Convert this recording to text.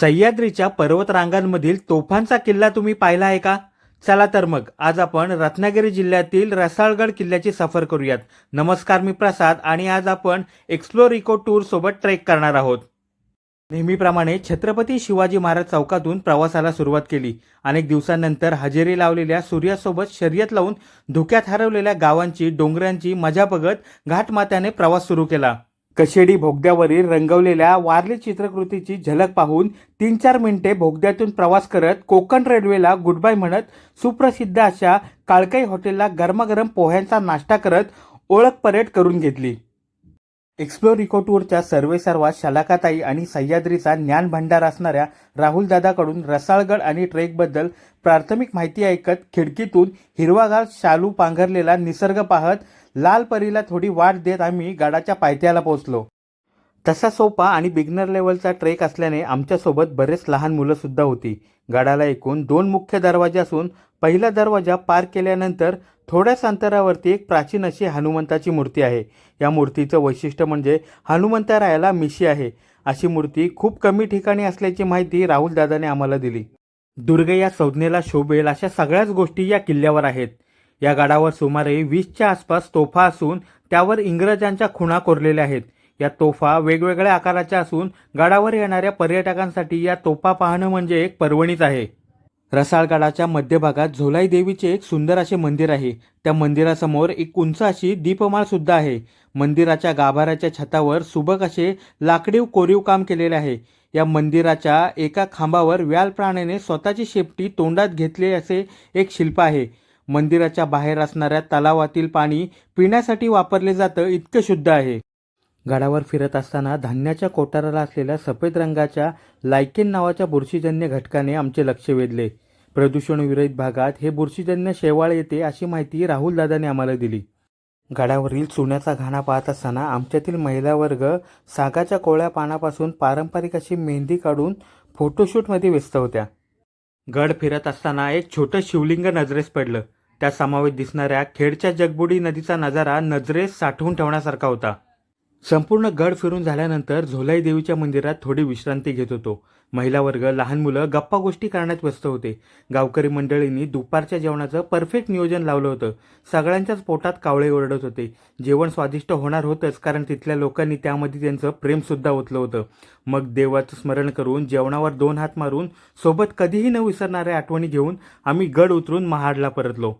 सह्याद्रीच्या पर्वतरांगांमधील तोफांचा किल्ला तुम्ही पाहिला आहे का? चला तर मग आज आपण रत्नागिरी जिल्ह्यातील रसाळगड किल्ल्याची सफर करूयात. नमस्कार मी प्रसाद आणि आज आपण एक्सप्लोर इको टूर सोबत ट्रेक करणार आहोत. नेहमीप्रमाणे छत्रपती शिवाजी महाराज चौकातून प्रवासाला सुरुवात केली. अनेक दिवसांनंतर हजेरी लावलेल्या सूर्यासोबत शर्यत लावून धुक्यात हरवलेल्या गावांची डोंगरांची मजा बघत घाटमात्याने प्रवास सुरू केला. कशेडी भोगद्यावरील रंगवलेल्या वारली चित्रकृतीची झलक पाहून तीन चार मिनिटे भोगद्यातून प्रवास करत कोकण रेल्वेला गुड बाय म्हणत सुप्रसिद्ध अशा काळकाई हॉटेलला गरमागरम पोह्यांचा नाश्ता करत ओळख परेड करून घेतली. एक्सप्लोर इको टूरच्या सर्वे सर्वात शलाकाताई आणि सह्याद्रीचा ज्ञान भंडार असणाऱ्या राहुल दादाकडून रसाळगड आणि ट्रेकबद्दल प्राथमिक माहिती ऐकत खिडकीतून हिरवागार शालू पांघरलेला निसर्ग पाहत लाल परीला थोडी वाट देत आम्ही गडाच्या पायथ्याला पोहोचलो. तसा सोपा आणि बिगनर लेवलचा ट्रेक असल्याने आमच्यासोबत बरेच लहान मुलंसुद्धा होती. गडाला एकूण दोन मुख्य दरवाजे असून पहिला दरवाजा पार केल्यानंतर थोड्याच अंतरावरती एक प्राचीन अशी हनुमंताची मूर्ती आहे. या मूर्तीचं वैशिष्ट्य म्हणजे हनुमंतरायाला मिशी आहे. अशी मूर्ती खूप कमी ठिकाणी असल्याची माहिती राहुल दादाने आम्हाला दिली. दुर्ग या संज्ञेला शोभेल अशा सगळ्याच गोष्टी या किल्ल्यावर आहेत. या गडावर सुमारे वीसच्या आसपास तोफा असून त्यावर इंग्रजांच्या खुणा कोरलेल्या आहेत. या तोफा वेगवेगळ्या आकाराच्या असून गडावर येणाऱ्या पर्यटकांसाठी या तोफा पाहणं म्हणजे एक पर्वणीच आहे. रसाळगडाच्या मध्यभागात झोलाई देवीचे एक सुंदर असे मंदिर आहे. त्या मंदिरासमोर एक उंच अशी दीपमाळ सुद्धा आहे. मंदिराच्या गाभाऱ्याच्या छतावर सुबक असे लाकडीव कोरीव काम केलेले आहे. या मंदिराच्या एका खांबावर व्याल प्राण्याने स्वतःची शेपटी तोंडात घेतले असे एक शिल्प आहे. मंदिराच्या बाहेर असणाऱ्या तलावातील पाणी पिण्यासाठी वापरले जातं इतकं शुद्ध आहे. गडावर फिरत असताना धान्याच्या कोठाराला असलेल्या सफेद रंगाच्या लायकेन नावाच्या बुरशीजन्य घटकाने आमचे लक्ष वेधले. प्रदूषणविरहित भागात हे बुरशीजन्य शेवाळ येते अशी माहिती राहुल दादाने आम्हाला दिली. गडावरील चुन्याचा घाणा पाहत असताना आमच्यातील महिला वर्ग सागाच्या कोळ्या पानापासून पारंपरिक अशी मेहंदी काढून फोटोशूटमध्ये व्यस्त होत्या. गड फिरत असताना एक छोटं शिवलिंग नजरेस पडलं. त्या समावेश दिसणाऱ्या खेडच्या जगबुडी नदीचा नजारा नजरेस साठवून ठेवण्यासारखा होता. संपूर्ण गड फिरून झाल्यानंतर झोलाई देवीच्या मंदिरात थोडी विश्रांती घेत होतो. महिला वर्ग लहान मुलं गप्पा गोष्टी करण्यात व्यस्त होते. गावकरी मंडळींनी दुपारच्या जेवणाचं परफेक्ट नियोजन लावलं होतं. सगळ्यांच्याच पोटात कावळे ओरडत होते. जेवण स्वादिष्ट होणार होतंच कारण तिथल्या लोकांनी त्यामध्ये त्यांचं प्रेमसुद्धा ओतलं होतं. मग देवाचं स्मरण करून जेवणावर दोन हात मारून सोबत कधीही न विसरणाऱ्या आठवणी घेऊन आम्ही गड उतरून महाडला परतलो.